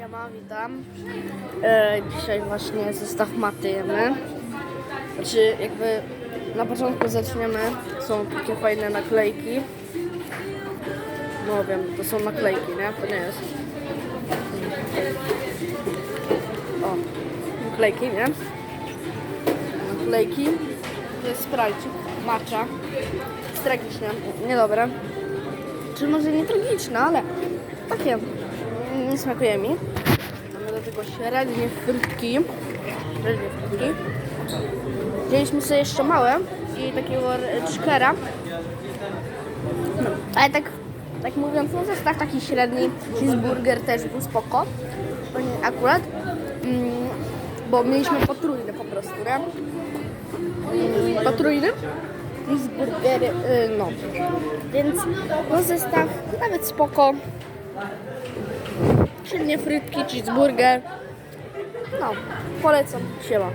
Siema, witam. E, dzisiaj właśnie zestaw maty jemy. Znaczy jakby na początku zaczniemy. Są takie fajne naklejki. No wiem, to są naklejki, nie? To nie jest. O, naklejki, nie? Naklejki. To jest sprajcik, macza. Jest tragiczne, niedobre. Czy może nie tragiczne, ale takie nie smakuje mi. Mamy do tego średnie frytki. Średnie frytki. Wzięliśmy sobie jeszcze małe i takiego czkera. Ale tak, tak mówiąc, no zestaw taki średni cheeseburger też był spoko. Akurat. Mm, bo mieliśmy potrójny po prostu, nie? Mm, potrójny cheeseburgery, no. Więc no zestaw nawet spoko. Średnie frytki, cheeseburger. No, polecam. Siema.